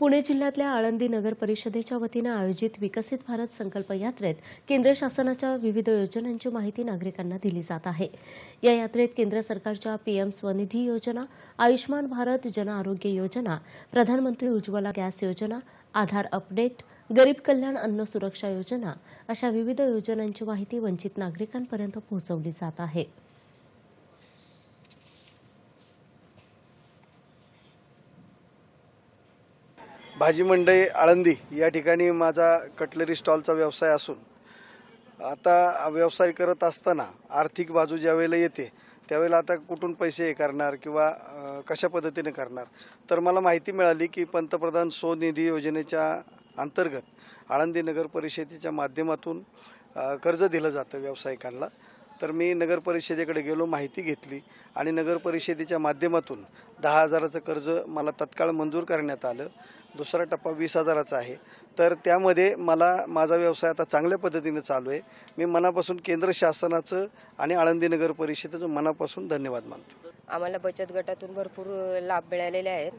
पुणे जिल्ह्यातल्या आळंदी नगर परिषदेच्या वतीनं आयोजित विकसित भारत संकल्प यात्रेत केंद्र शासनाच्या विविध योजनांची माहिती नागरिकांना दिली जात आहे. या यात्रेत केंद्र सरकारच्या पीएम स्वनिधी योजना आयुष्मान भारत जन आरोग्य योजना प्रधानमंत्री उज्ज्वला गॅस योजना आधार अपडेट गरीब कल्याण अन्न सुरक्षा योजना अशा विविध योजनांची माहिती वंचित नागरिकांपर्यंत पोहोचवली जात आहे. भाजी मंडई आळंदी या ठिकाणी माझा कटलरी स्टॉलचा व्यवसाय असून आता व्यवसाय करत असताना आर्थिक बाजू ज्यावेळेला येते त्यावेळेला आता कुठून पैसे हे करणार किंवा कशा पद्धतीने करणार? तर मला माहिती मिळाली की पंतप्रधान स्वनिधी योजनेच्या अंतर्गत आळंदी नगर परिषदेच्या माध्यमातून कर्ज दिलं जातं व्यावसायिकांना. तर मी नगर परिषदेकडे गेलो माहिती घेतली आणि नगर परिषदेच्या माध्यमातून दहा हजाराचं कर्ज मला तत्काळ मंजूर करण्यात आलं. दुसरा टप्पा वीस हजाराचा आहे. तर त्यामध्ये मला माझा व्यवसाय आता चांगल्या पद्धतीने चालू आहे. मी मनापासून केंद्र शासनाचं आणि आळंदी नगर परिषदेचं मनापासून धन्यवाद मानतो. आम्हाला बचत गटातून भरपूर लाभ मिळालेले आहेत.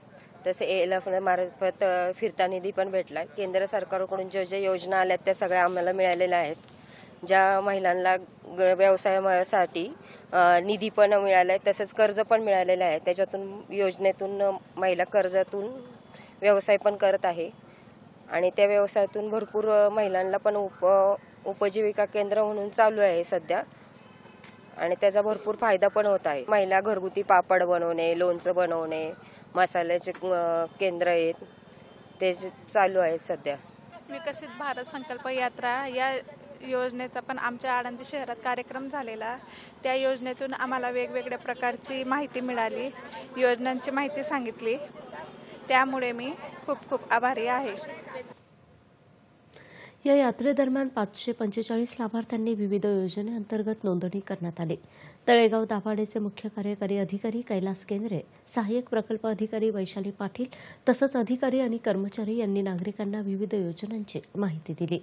तसे एल एफ मार्फत फिरता निधी पण भेटला केंद्र सरकारकडून ज्या ज्या योजना आल्या त्या सगळ्या आम्हाला मिळालेल्या आहेत. ज्या महिलांना ग- व्यवसायासाठी निधी पण मिळाला आहे तसेच कर्ज पण मिळालेलं आहे. त्याच्यातून योजनेतून महिला कर्जातून व्यवसाय पण करत आहे. आणि त्या व्यवसायातून भरपूर महिलांना पण उप उपजीविका केंद्र म्हणून चालू आहे सध्या. आणि त्याचा भरपूर फायदा पण होत आहे. महिला घरगुती पापड बनवणे लोणचं बनवणे मसाल्याचे केंद्र आहेत. ते चालू आहेत सध्या. विकसित भारत संकल्प यात्रा या योजनेचा पण आमच्या आळंदी शहरात कार्यक्रम झालेला. त्या योजनेतून आम्हाला वेगवेगळ्या प्रकारची माहिती मिळाली. योजनांची माहिती सांगितली. त्यामुळे मी खूप खूप आभारी आहे. या यात्रेदरम्यान पाचशे पंचेचाळीस लाभार्थ्यांनी विविध योजनेअंतर्गत नोंदणी करण्यात आली. तळेगाव दाभाडेचे मुख्य कार्यकारी अधिकारी कैलास केंद्रे सहाय्यक प्रकल्प अधिकारी वैशाली पाटील तसंच अधिकारी आणि कर्मचारी यांनी नागरिकांना विविध योजनांची माहिती दिली.